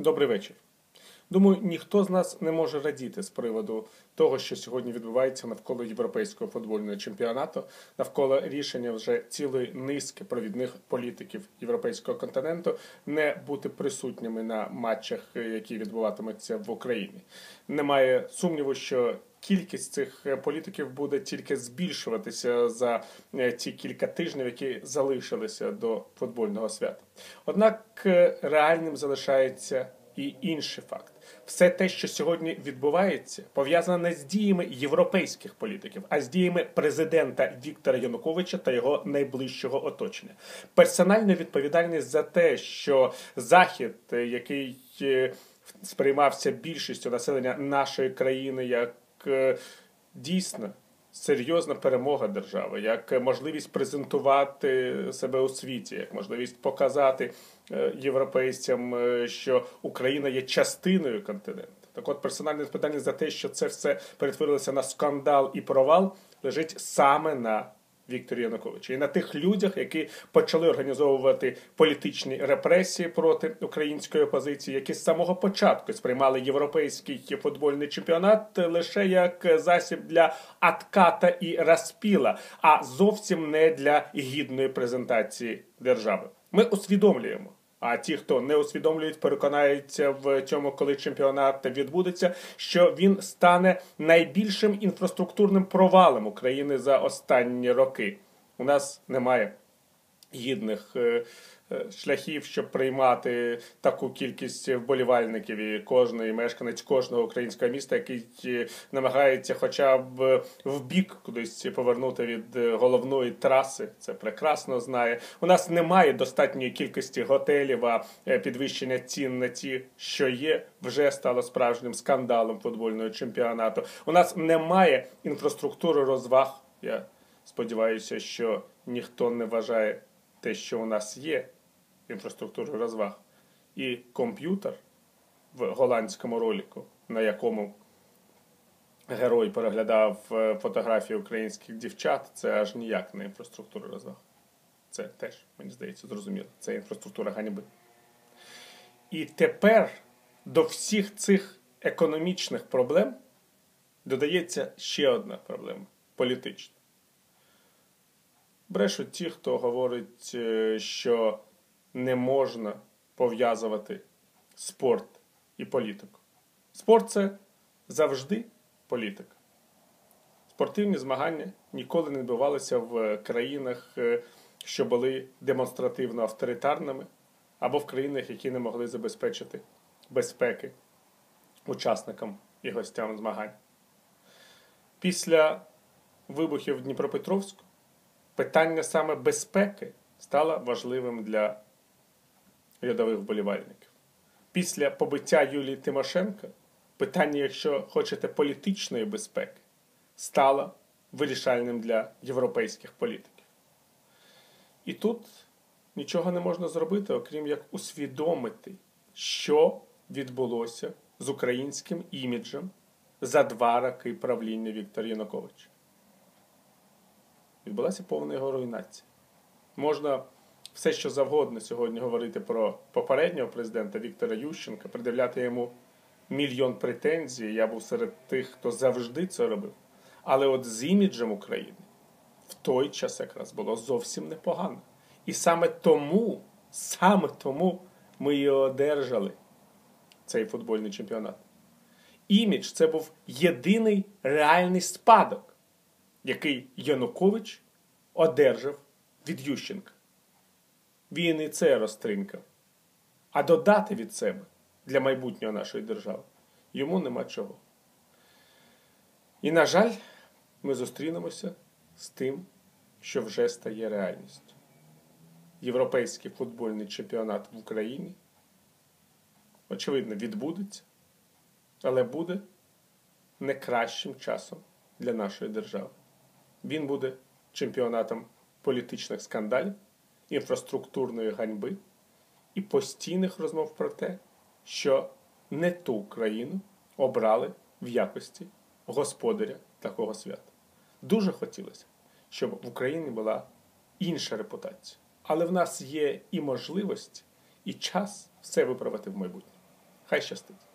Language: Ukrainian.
Добрий вечір. Думаю, ніхто з нас не може радіти з приводу того, що сьогодні відбувається навколо європейського футбольного чемпіонату, навколо рішення вже цілої низки провідних політиків європейського континенту не бути присутніми на матчах, які відбуватимуться в Україні. Немає сумніву, що кількість цих політиків буде тільки збільшуватися за е, ті кілька тижнів, які залишилися до футбольного свята. Однак е, реальним залишається і інший факт. Все те, що сьогодні відбувається, пов'язане не з діями європейських політиків, а з діями президента Віктора Януковича та його найближчого оточення. Персональна відповідальність за те, що захід, який е, сприймався більшістю населення нашої країни, як е, дійсно серйозна перемога держави, як можливість презентувати себе у світі, як можливість показати е, європейцям, е, що Україна є частиною континенту. Так, от персональне питання за те, що це все перетворилося на скандал і провал, лежить саме на Віктора Януковича і на тих людях, які почали організовувати політичні репресії проти української опозиції, які з самого початку сприймали європейський футбольний чемпіонат лише як засіб для отката і розпіла, а зовсім не для гідної презентації держави. Ми усвідомлюємо. А ті, хто не усвідомлюють, переконаються в цьому, коли чемпіонат відбудеться, що він стане найбільшим інфраструктурним провалом України за останні роки. У нас немає гідних е, Е, шляхів, щоб приймати таку кількість вболівальників і кожний мешканець кожного українського міста, який е, намагається, хоча б в бік кудись повернути від головної траси. Це прекрасно знає. У нас немає достатньої кількості готелів, а підвищення цін на ті, що є, вже стало справжнім скандалом футбольного чемпіонату. У нас немає інфраструктури розваг. Я сподіваюся, що ніхто не вважає те, що у нас є інфраструктури розваг, і комп'ютер в голландському роліку, на якому герой переглядав е, фотографії українських дівчат, це аж ніяк не інфраструктура розваг. Це теж, мені здається, зрозуміло. Це інфраструктура ганьби. І тепер до всіх цих економічних проблем додається ще одна проблема політична. Брешуть ті, хто говорить, е, що не можна пов'язувати спорт і політику. Спорт це завжди політика. Спортивні змагання ніколи не відбувалися в країнах, е, що були демонстративно авторитарними, або в країнах, які не могли забезпечити безпеки учасникам і гостям змагань. Після вибухів в Дніпропетровську питання саме безпеки стало важливим для рядових вболівальників. Після побиття Юлії Тимошенко питання, якщо хочете, політичної безпеки стало вирішальним для європейських політиків. І тут нічого не можна зробити, окрім як усвідомити, що відбулося з українським іміджем за два роки правління Віктора Януковича. Відбулася повна його руйнація. Можна все, що завгодно сьогодні говорити про попереднього президента Віктора Ющенка, придивляти йому мільйон претензій. Я був серед тих, хто завжди це робив. Але от з іміджем України в той час якраз було зовсім непогано. І саме тому, саме тому ми і одержали цей футбольний чемпіонат. Імідж це був єдиний реальний спадок, який Янукович одержав від Ющенка. Він і це розтринкав. А додати від себе для майбутнього нашої держави йому нема чого. І, на жаль, ми зустрінемося з тим, що вже стає реальністю. Європейський футбольний чемпіонат в Україні, очевидно, відбудеться, але буде не кращим часом для нашої держави. Він буде чемпіонатом політичних скандалів інфраструктурної ганьби і постійних розмов про те, що не ту країну обрали в якості господаря такого свята. Дуже хотілося, щоб в Україні була інша репутація. Але в нас є і можливість, і час все виправити в майбутньому. Хай щастить!